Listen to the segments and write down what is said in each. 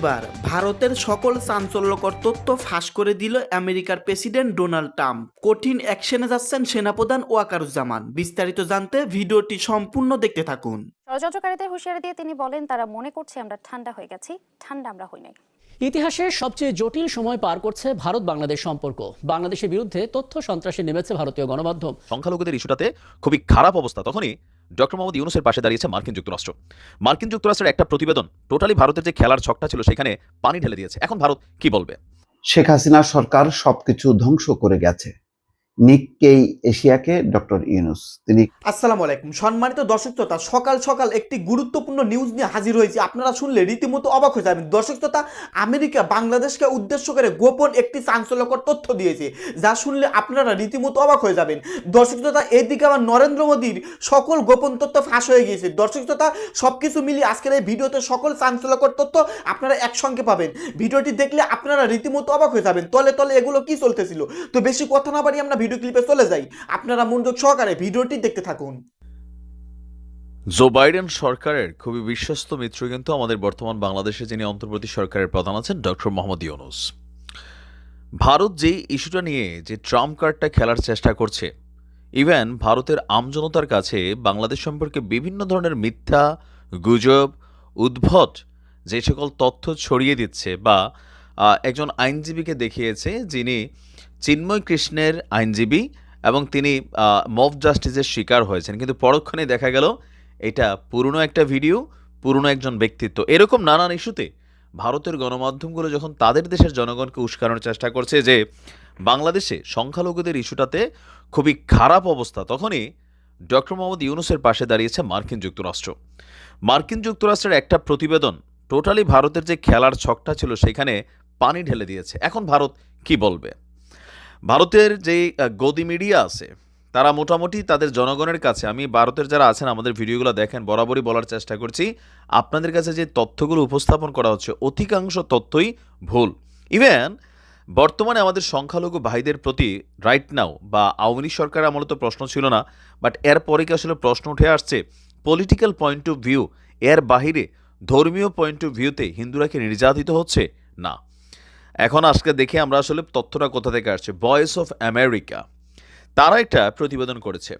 এবার ভারতের সকল চাঞ্চল্যকর তথ্য ফাঁস করে দিল আমেরিকার প্রেসিডেন্ট ডোনাল্ড ট্রাম্প। কঠিন অ্যাকশনে যাচ্ছেন সেনাপ্রধান ওয়াকারুজ্জামান। বিস্তারিত জানতে ভিডিওটি সম্পূর্ণ দেখতে থাকুন। ষড়যন্ত্রকারীদের হুঁশিয়ারি দিয়ে তিনি বলেন তারা মনে করছে আমরা ঠান্ডা হয়ে গেছি ঠান্ডা আমরা হই নাই। ইতিহাসের সবচেয়ে জটিল সময় পার করছে ভারত বাংলাদেশ সম্পর্ক। বাংলাদেশের বিরুদ্ধে তথ্য সন্ত্রাসে নেমেছে ভারতীয় গণমাধ্যম। সংখ্যালঘুদের ইস্যুটাতে খুবই খারাপ অবস্থা। তখনই ডক্টর মোহাম্মদ ইউনুসের পাশে দাঁড়িয়েছে মার্কিন যুক্তরাষ্ট্র। মার্কিন যুক্তরাষ্ট্রের একটা প্রতিবেদন, টোটালি ভারতের যে খেলার ছকটা ছিল সেখানে পানি ঢেলে দিয়েছে। এখন ভারত কি বলবে? শেখ হাসিনা সরকার সবকিছু ধ্বংস করে গেছে। নিককেই এশিয়াকে ডক্টর ইউনুস। তিনি আসসালামু আলাইকুম। সম্মানিত দর্শক শ্রোতা, সকাল সকাল একটি গুরুত্বপূর্ণ নিউজ নিয়ে হাজির হয়েছি। আপনারা শুনলে রীতিমতো অবাক হয়ে যাবেন। দর্শক শ্রোতা, আমেরিকা বাংলাদেশকে উদ্দেশ্য করে গোপন একটি চাঞ্চল্যকর তথ্য দিয়েছে, যা শুনলে আপনারা রীতিমতো অবাক হয়ে যাবেন। দর্শক শ্রোতা, এদিকে আমার নরেন্দ্র মোদীর সকল গোপন তথ্য ফাঁস হয়ে গিয়েছে। দর্শক শ্রোতা সব কিছু মিলিয়ে আজকের এই ভিডিওতে সকল চাঞ্চল্যকর তথ্য আপনারা একসঙ্গে পাবেন। ভিডিওটি দেখলে আপনারা রীতিমতো অবাক হয়ে যাবেন। তলে তলে এগুলো কি চলতেছিল? তো বেশি কথা না বাড়ি আমরা ভিডিও ক্লিপে চলে যাই। আপনারা মনোযোগ সহকারে ভিডিওটি দেখতে থাকুন। জো বাইডেন সরকারের খুবই বিশ্বস্ত মিত্র কিন্তু আমাদের বর্তমান বাংলাদেশে যিনি অন্তর্বর্তী সরকারের প্রধান আছেন ডক্টর মোহাম্মদ ইউনুস। ভারত যে ইস্যুটা নিয়ে যে ট্রাম্প কার্ডটা খেলার চেষ্টা করছে, ইভেন ভারতের আমজনতার কাছে বাংলাদেশ সম্পর্কে বিভিন্ন ধরনের মিথ্যা, গুজব, উদ্ভট, যে সকল তথ্য ছড়িয়ে দিচ্ছে বা একজন আইনজীবীকে দেখিয়েছে যিনি চিন্ময় কৃষ্ণের আইনজীবী এবং তিনি মব জাস্টিসের শিকার হয়েছেন। কিন্তু পরক্ষণে দেখা গেল এটা পুরনো একটা ভিডিও, পুরনো একজন ব্যক্তিত্ব। এরকম নানান ইস্যুতে ভারতের গণমাধ্যমগুলো যখন তাদের দেশের জনগণকে উস্কানোর চেষ্টা করছে যে বাংলাদেশে সংখ্যালঘুদের ইস্যুটাতে খুবই খারাপ অবস্থা, তখনই ডক্টর মোহাম্মদ ইউনুসের পাশে দাঁড়িয়েছে মার্কিন যুক্তরাষ্ট্র। মার্কিন যুক্তরাষ্ট্রের একটা প্রতিবেদন টোটালি ভারতের যে খেলার ছকটা ছিল সেখানে পানি ঢেলে দিয়েছে। এখন ভারত কি বলবে? ভারতের যে গদি মিডিয়া আছে, তারা মোটামুটি তাদের জনগণের কাছে, আমি ভারতের যারা আছেন, আমাদের ভিডিওগুলো দেখেন, বরাবরই বলার চেষ্টা করছি, আপনাদের কাছে যে তথ্যগুলো উপস্থাপন করা হচ্ছে, অধিকাংশ তথ্যই ভুল। ইভেন বর্তমানে আমাদের সংখ্যালঘু ভাইদের প্রতি রাইট নাও বা আওয়ামী লীগ সরকার আমলে তো প্রশ্ন ছিল না বাট এরপরে কি আসলে প্রশ্ন উঠে আসছে? পলিটিক্যাল পয়েন্ট অফ ভিউ এর বাহিরে ধর্মীয় পয়েন্ট অফ ভিউতে হিন্দুরা কি নির্যাতিত হচ্ছে? না। এখন আজকে দেখে আমরা আসলে তথ্যটা কোথা থেকে আসছে। ভয়েস অফ আমেরিকা তারা একটা প্রতিবেদন করেছে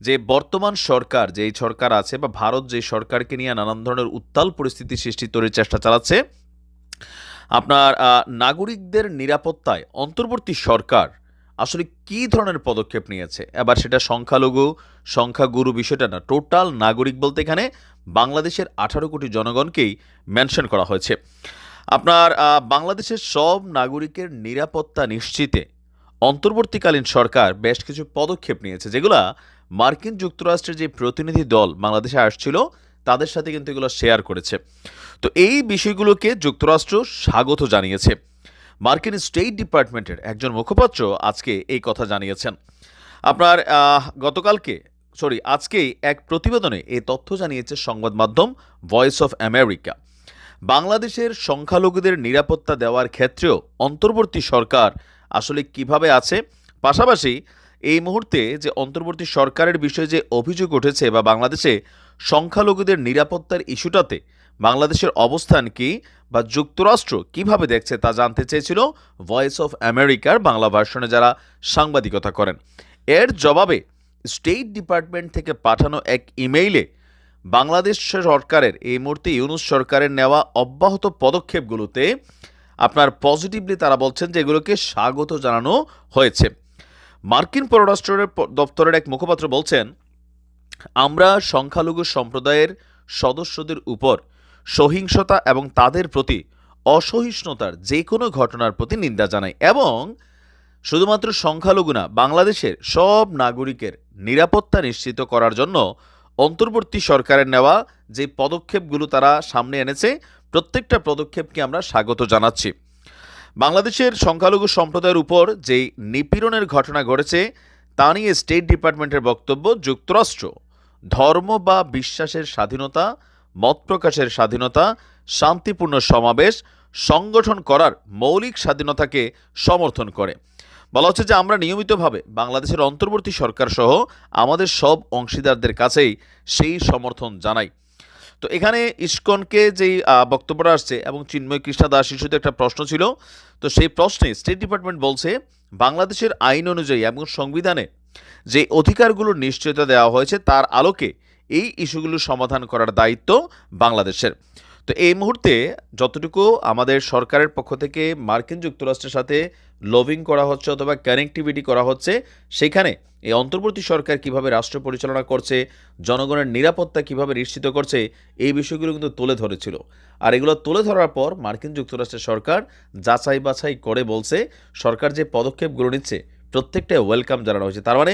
যে বর্তমান সরকার যে সরকার আছে বা ভারত যে সরকারকে নিয়ে নানান ধরনের উত্তাল পরিস্থিতি সৃষ্টি তৈরির চেষ্টা চালাচ্ছে, আপনার নাগরিকদের নিরাপত্তায় অন্তর্বর্তী সরকার আসলে কী ধরনের পদক্ষেপ নিয়েছে? এবার সেটা সংখ্যালঘু, সংখ্যাগুরু বিষয়টা না, টোটাল নাগরিক বলতে এখানে বাংলাদেশের আঠারো কোটি জনগণকেই মেনশন করা হয়েছে। আপনার বাংলাদেশের সব নাগরিকের নিরাপত্তা নিশ্চিতে অন্তর্বর্তীকালীন সরকার বেশ কিছু পদক্ষেপ নিয়েছে, যেগুলা মার্কিন যুক্তরাষ্ট্রের যে প্রতিনিধি দল বাংলাদেশে আসছিল, তাদের সাথে কিন্তু এগুলো শেয়ার করেছে। তো এই বিষয়গুলোকে যুক্তরাষ্ট্র স্বাগত জানিয়েছে। মার্কিন স্টেট ডিপার্টমেন্টের একজন মুখপাত্র আজকে এই কথা জানিয়েছেন। আপনার গতকালকে সরি, আজকেই এক প্রতিবেদনে এই তথ্য জানিয়েছে সংবাদ মাধ্যম ভয়েস অফ আমেরিকা বাংলাদেশের সংখ্যালঘুদের নিরাপত্তা দেওয়ার ক্ষেত্রেও অন্তর্বর্তী সরকার আসলে কীভাবে আছে? পাশাপাশি এই মুহূর্তে যে অন্তর্বর্তী সরকারের বিষয়ে যে অভিযোগ উঠেছে বা বাংলাদেশে সংখ্যালঘুদের নিরাপত্তার ইস্যুটাতে বাংলাদেশের অবস্থান কি বা যুক্তরাষ্ট্র কীভাবে দেখছে তা জানতে চেয়েছিল ভয়েস অফ আমেরিকার বাংলা ভার্সনে যারা সাংবাদিকতা করেন। এর জবাবে স্টেট ডিপার্টমেন্ট থেকে পাঠানো এক ইমেইলে বাংলাদেশ সরকারের, এই মুহূর্তে ইউনুস সরকারের নেওয়া অব্যাহত পদক্ষেপগুলোতে আপনার পজিটিভলি তারা বলছেন যে এগুলোকে স্বাগত জানানো হয়েছে। মার্কিন পররাষ্ট্রের দপ্তরের এক মুখপাত্র বলছেন, আমরা সংখ্যালঘু সম্প্রদায়ের সদস্যদের উপর সহিংসতা এবং তাদের প্রতি অসহিষ্ণুতার যে কোনো ঘটনার প্রতি নিন্দা জানাই এবং শুধুমাত্র সংখ্যালঘু না, বাংলাদেশের সব নাগরিকের নিরাপত্তা নিশ্চিত করার জন্য অন্তর্বর্তী সরকারের নেওয়া যে পদক্ষেপগুলো তারা সামনে এনেছে, প্রত্যেকটা পদক্ষেপকে আমরা স্বাগত জানাচ্ছি। বাংলাদেশের সংখ্যালঘু সম্প্রদায়ের উপর যেই নিপীড়নের ঘটনা ঘটেছে, তা নিয়ে স্টেট ডিপার্টমেন্টের বক্তব্য যুক্তরাষ্ট্র। ধর্ম বা বিশ্বাসের স্বাধীনতা, মত প্রকাশের স্বাধীনতা, শান্তিপূর্ণ সমাবেশ, সংগঠন করার মৌলিক স্বাধীনতাকে সমর্থন করে। বলা হচ্ছে যে আমরা নিয়মিতভাবে বাংলাদেশের অন্তর্বর্তী সরকার সহ আমাদের সব অংশীদারদের কাছেই সেই সমর্থন জানাই। তো এখানে ইস্কনকে যেই বক্তব্যটা আসছে এবং চিন্ময় কৃষ্ণা দাস ইস্যুতে একটা প্রশ্ন ছিল, তো সেই প্রশ্নে স্টেট ডিপার্টমেন্ট বলছে, বাংলাদেশের আইন অনুযায়ী এবং সংবিধানে যে অধিকারগুলোর নিশ্চয়তা দেওয়া হয়েছে তার আলোকে এই ইস্যুগুলো সমাধান করার দায়িত্ব বাংলাদেশের। তো এই মুহূর্তে যতটুকু আমাদের সরকারের পক্ষ থেকে মার্কিন যুক্তরাষ্ট্রের সাথে লবিং করা হচ্ছে অথবা কানেক্টিভিটি করা হচ্ছে, সেখানে এই অন্তর্বর্তী সরকার কীভাবে রাষ্ট্র পরিচালনা করছে, জনগণের নিরাপত্তা কীভাবে নিশ্চিত করছে, এই বিষয়গুলো কিন্তু তুলে ধরেছিল। আর এগুলো তুলে ধরার পর মার্কিন যুক্তরাষ্ট্রের সরকার যাচাই বাছাই করে বলছে, সরকার যে পদক্ষেপগুলো নিচ্ছে, প্রত্যেকটা ওয়েলকাম জানানো হয়েছে। তার মানে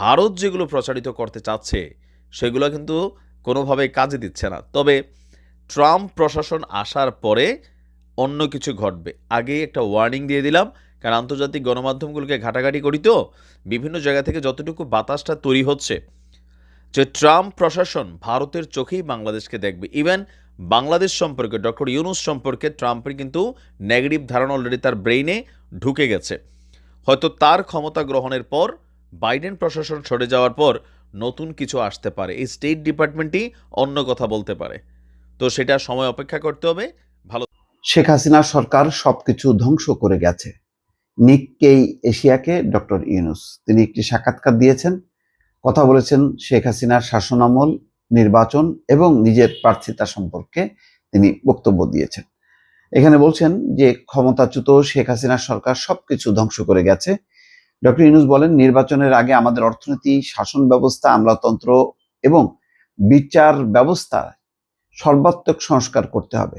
ভারত যেগুলো প্রচারিত করতে চাচ্ছে, সেগুলো কিন্তু কোনোভাবে কাজে দিচ্ছে না। তবে ট্রাম্প প্রশাসন আসার পরে অন্য কিছু ঘটবে। আগেই একটা ওয়ার্নিং দিয়ে দিলাম, কারণ আন্তর্জাতিক গণমাধ্যমগুলোকে ঘাটাঘাটি করি তো, বিভিন্ন জায়গা থেকে যতটুকু বাতাসটা তৈরি হচ্ছে, যে ট্রাম্প প্রশাসন ভারতের চোখেই বাংলাদেশকে দেখবে। ইভেন বাংলাদেশ সম্পর্কে, ডক্টর ইউনুস সম্পর্কে ট্রাম্পের কিন্তু নেগেটিভ ধারণা অলরেডি তার ব্রেইনে ঢুকে গেছে। হয়তো তার ক্ষমতা গ্রহণের পর, বাইডেন প্রশাসন সরে যাওয়ার পর নতুন কিছু আসতে পারে। এই স্টেট ডিপার্টমেন্টই অন্য কথা বলতে পারে। তো সেটা সময় অপেক্ষা করতে হবে। ভালো শেখ হাসিনা সরকার সবকিছু ধ্বংস করে গেছে। নিককেই এশিয়াকে ডক্টর ইউনুস, তিনি একটি সাক্ষাৎকার দিয়েছেন। কথা বলেছেন শেখ হাসিনার শাসনামল নির্বাচন এবং নিজের প্রার্থিতা সম্পর্কে তিনি বক্তব্য দিয়েছেন। এখানে বলছেন যে ক্ষমতাচ্যুত শেখ হাসিনার সরকার সবকিছু ধ্বংস করে গেছে। ডক্টর ইউনুস বলেন, নির্বাচনের আগে আমাদের অর্থনীতি, শাসন ব্যবস্থা, আমলাতন্ত্র এবং বিচার ব্যবস্থা সর্বাত্মক সংস্কার করতে হবে।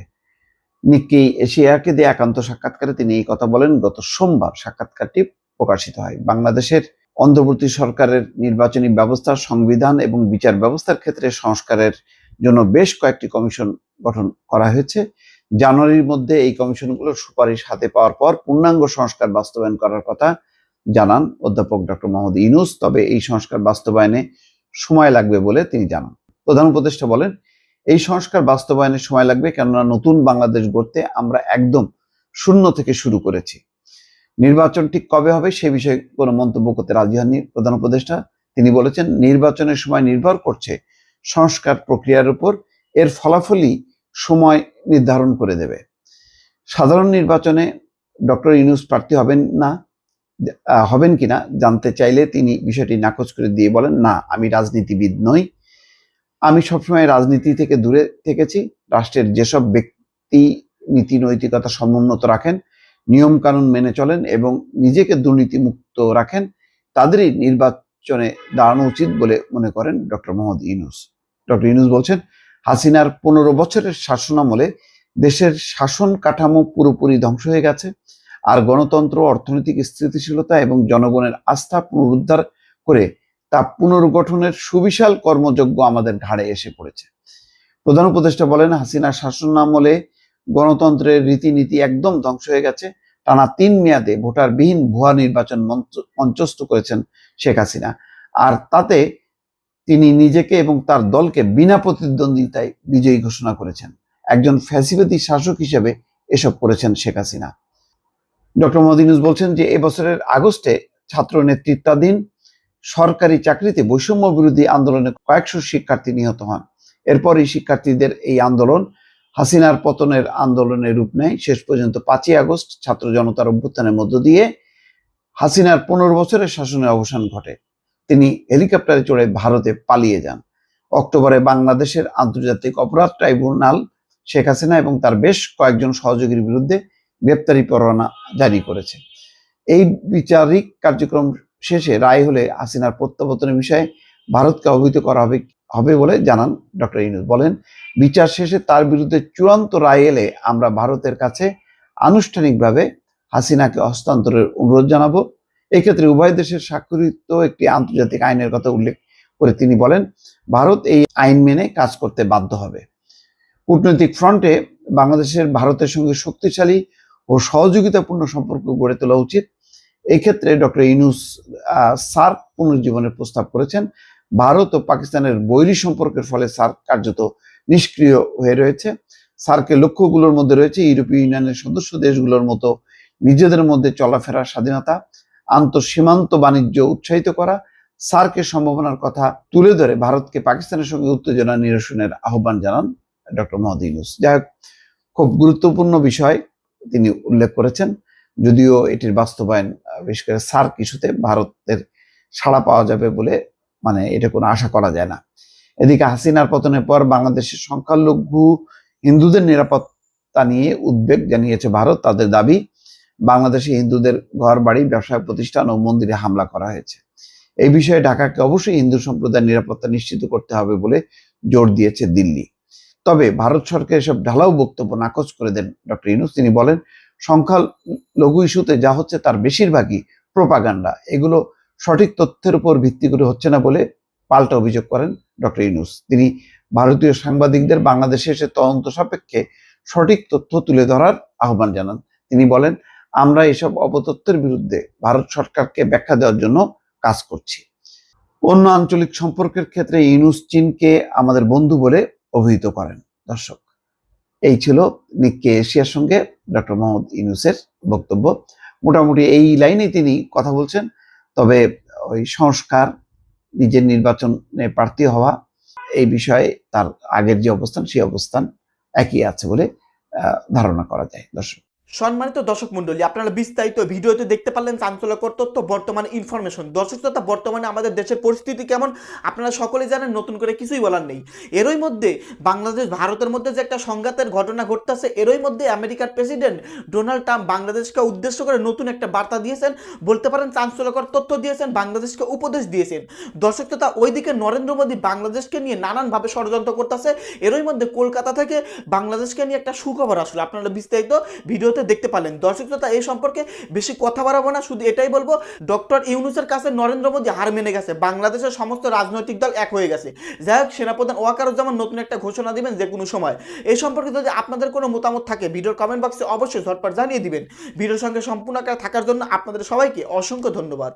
নিক্কি এশিয়াকে দিয়ে একান্ত সাক্ষাৎকারে তিনি এই কথা বলেন, গত সোমবার সাক্ষাৎকারটি প্রকাশিত হয়। বাংলাদেশের অন্তর্বর্তী সরকারের নির্বাচনী ব্যবস্থা, সংবিধান এবং বিচার ব্যবস্থার ক্ষেত্রে সংস্কারের জন্য বেশ কয়েকটি কমিশন গঠন করা হয়েছে। জানুয়ারির মধ্যে এই কমিশনগুলোর সুপারিশ হাতে পাওয়ার পর পূর্ণাঙ্গ সংস্কার বাস্তবায়ন করার কথা জানান অধ্যাপক ডক্টর মোহাম্মদ ইনুস তবে এই সংস্কার বাস্তবায়নে সময় লাগবে বলে তিনি জানান। প্রধান উপদেষ্টা বলেন এই সংস্কার বাস্তবায়নে সময় লাগবে কেননা নতুন বাংলাদেশ গড়তে আমরা একদম শূন্য থেকে শুরু করেছি। নির্বাচন ঠিক কবে হবে সে বিষয়ে কোনো মন্তব্য করতে রাজি হননি প্রধান উপদেষ্টা। তিনি বলেছেন, নির্বাচনের সময় নির্ভর করছে সংস্কার প্রক্রিয়ার উপর, এর ফলাফলই সময় নির্ধারণ করে দেবে। সাধারণ নির্বাচনে ডক্টর ইউনুস প্রার্থী হবেন না হবেন কিনা জানতে চাইলে তিনি বিষয়টি নাকচ করে দিয়ে বলেন, না, আমি রাজনীতিবিদ নই। আমি সবসময় রাজনীতি থেকে দূরে থেকেছি। রাষ্ট্রের যেসব ব্যক্তি, নীতি, নৈতিকতা সমুন্নত রাখেন, নিয়ম কানুন মেনে চলেন এবং নিজেকে দুর্নীতিমুক্ত রাখেন, তাদেরই নির্বাচনে দাঁড়ানো উচিত বলে মনে করেন ডক্টর মোহাম্মদ ইউনুস। ডক্টর ইউনুস বলছেন, হাসিনার পনেরো বছরের শাসনামলে দেশের শাসন কাঠামো পুরোপুরি ধ্বংস হয়ে গেছে। আর গণতন্ত্র, অর্থনৈতিক স্থিতিশীলতা এবং জনগণের আস্থা পুনরুদ্ধার করে তা পুনর্গঠনের সুবিশাল কর্মযজ্ঞ আমাদের ঘাড়ে এসে পড়েছে। প্রধান উপদেষ্টা বলেন হাসিনার শাসন আমলে গণতন্ত্রের রীতিনীতি একদম ধ্বংস হয়ে গেছে। টানা তিন মেয়াদে ভোটারবিহীন ভুয়া নির্বাচন মঞ্চস্থ করেছেন শেখ হাসিনা। আর তাতে তিনি নিজেকে এবং তার দলকে বিনা প্রতিদ্বন্দ্বিতায় বিজয়ী ঘোষণা করেছেন। একজন ফ্যাসিবাদী শাসক হিসেবে এসব করেছেন শেখ হাসিনা। ডক্টর মদিনুস বলছেন যে, এবছরের আগস্টে ছাত্র নেতৃত্বাধীন সরকারি চাকরিতে বৈষম্য বিরোধী আন্দোলনে কয়েকশো শিক্ষার্থী নিহত হন। এরপরই শিক্ষার্থীদের এই আন্দোলন হাসিনার পতনের আন্দোলনে রূপ নেয়। শেষ পর্যন্ত পাঁচই আগস্ট ছাত্র জনতার অভ্যুত্থানের মধ্য দিয়ে হাসিনার পনেরো বছরের শাসনের অবসান ঘটে। তিনি হেলিকপ্টারে চড়ে ভারতে পালিয়ে যান। অক্টোবরে বাংলাদেশের আন্তর্জাতিক অপরাধ ট্রাইব্যুনাল শেখ হাসিনা এবং তার বেশ কয়েকজন সহযোগীর বিরুদ্ধে গ্রেপ্তারি পরোয়ানা জারি করেছে। এই বিচারিক কার্যক্রম শেষে রায় হলে হাসিনার প্রত্যাবর্তনের বিষয়ে ভারতকে অবহিত করা হবে হবে বলে জানান ডক্টর ইউনুস। বলেন, বিচার শেষে তার বিরুদ্ধে চূড়ান্ত রায় এলে আমরা ভারতের কাছে আনুষ্ঠানিকভাবে হাসিনাকে হস্তান্তরের অনুরোধ জানাব। এক্ষেত্রে উভয় দেশের স্বাক্ষরিত একটি আন্তর্জাতিক আইনের কথা উল্লেখ করে তিনি বলেন, ভারত এই আইন মেনে কাজ করতে বাধ্য হবে। কূটনৈতিক ফ্রন্টে বাংলাদেশের ভারতের সঙ্গে শক্তিশালী ও সহযোগিতাপূর্ণ সম্পর্ক গড়ে তোলা উচিত। এক্ষেত্রে ডক্টর ইনুস সার্ক পুনর্জীবনের প্রস্তাব করেছেন। ভারত ও পাকিস্তানের বৈরী সম্পর্কের ফলে সার্ক কার্যত নিষ্ক্রিয় হয়ে রয়েছে। সার্কের লক্ষ্যগুলোর মধ্যে রয়েছে ইউরোপীয় ইউনিয়নের সদস্য দেশগুলোর মতো নিজেদের মধ্যে চলাফেরার স্বাধীনতা আন্তঃসীমান্ত বাণিজ্য উৎসাহিত করা সার্কের সম্ভাবনার কথা তুলে ধরে ভারতকে পাকিস্তানের সঙ্গে উত্তেজনা নিরসনের আহ্বান জানান ডক্টর মোহাম্মদ ইউনুস। যাই হোক, খুব গুরুত্বপূর্ণ বিষয় তিনি উল্লেখ করেছেন যদিও এটির বাস্তবায়ন বিশেষ করে সার্ক ইস্যুতে ভারতের সাড়া পাওয়া যাবে বলে মানে এটা কোনো আশা করা যায় না। এদিকে হাসিনার পতনের পর বাংলাদেশের সংখ্যালঘু হিন্দুদের নিরাপত্তা নিয়ে উদ্বেগ জানিয়েছে ভারত। তাদের দাবি, বাংলাদেশে হিন্দুদের ঘর বাড়ি ব্যবসায় প্রতিষ্ঠান ও মন্দিরে হামলা করা হয়েছে। এই বিষয়ে ঢাকাকে অবশ্যই হিন্দু সম্প্রদায়ের নিরাপত্তা নিশ্চিত করতে হবে বলে জোর দিয়েছে দিল্লি। তবে ভারত সরকার এসব ঢালাও বক্তব্য নাকচ করে দেন ডক্টর ইনুস তিনি বলেন সংখ্যালঘু ইস্যুতে যা হচ্ছে তার বেশিরভাগই প্রোপাগান্ডা। এগুলো সঠিক তথ্যের উপর ভিত্তি করে হচ্ছে না বলে পাল্টা অভিযোগ করেন ডক্টর ইনুস তিনি ভারতীয় সাংবাদিকদের বাংলাদেশে এসে তদন্ত সাপেক্ষে সঠিক তথ্য তুলে ধরার আহ্বান জানান। তিনি বলেন, আমরা এসব অপতথ্যের বিরুদ্ধে ভারত সরকারকে ব্যাখ্যা দেওয়ার জন্য কাজ করছি। অন্য আঞ্চলিক সম্পর্কের ক্ষেত্রে ইউনুস চীনকে আমাদের বন্ধু বলে অভিহিত করেন। দর্শক এই ছিল নিককে এশিয়ার সঙ্গে ডক্টর মোহাম্মদ ইউনুসের বক্তব্য। মোটামুটি এই লাইনে তিনি কথা বলছেন, তবে ওই সংস্কার, নিজের নির্বাচনে প্রার্থী হওয়া, এই বিষয়ে তার আগের যে অবস্থান, সেই অবস্থান একই আছে বলে ধারণা করা যায়। দর্শক সম্মানিত দর্শক মন্ডলী আপনারা বিস্তারিত ভিডিওতে দেখতে পারলেন চাঞ্চল্যকর তথ্য, বর্তমান ইনফরমেশন দর্শক তথা বর্তমানে আমাদের দেশের পরিস্থিতি কেমন, আপনারা সকলেই জানেন, নতুন করে কিছুই বলার নেই। এরই মধ্যে বাংলাদেশ, ভারতের মধ্যে যে একটা সংঘাতের ঘটনা ঘটতেছে, এরই মধ্যে আমেরিকার প্রেসিডেন্ট ডোনাল্ড ট্রাম্প বাংলাদেশকে উদ্দেশ্য করে নতুন একটা বার্তা দিয়েছেন, বলতে পারেন চাঞ্চল্যকর তথ্য দিয়েছেন, বাংলাদেশকে উপদেশ দিয়েছেন। দর্শক তথা ওইদিকে নরেন্দ্র মোদী বাংলাদেশকে নিয়ে নানানভাবে ষড়যন্ত্র করতেছে, এরই মধ্যে কলকাতা থেকে বাংলাদেশকে নিয়ে একটা সুখবর আসলো। আপনারা বিস্তারিত ভিডিওতে দেখতে পারলেন। দর্শক শ্রোতা, এই সম্পর্কে বেশি কথা বাড়াবো না, শুধু এটাই বলব, ডক্টর ইউনুসের কাছে নরেন্দ্র মোদী হার মেনে গেছে। বাংলাদেশের সমস্ত রাজনৈতিক দল এক হয়ে গেছে। যাই হোক, সেনাপ্রধান ওয়াকারুজ্জামান নতুন একটা ঘোষণা দিবেন যে কোনো সময়। এই সম্পর্কে যদি আপনাদের কোনো মতামত থাকে, ভিডিওর কমেন্ট বক্সে অবশ্যই ঝটপট জানিয়ে দিবেন। ভিডিওর সঙ্গে সম্পূর্ণ থাকার জন্য আপনাদের সবাইকে অসংখ্য ধন্যবাদ।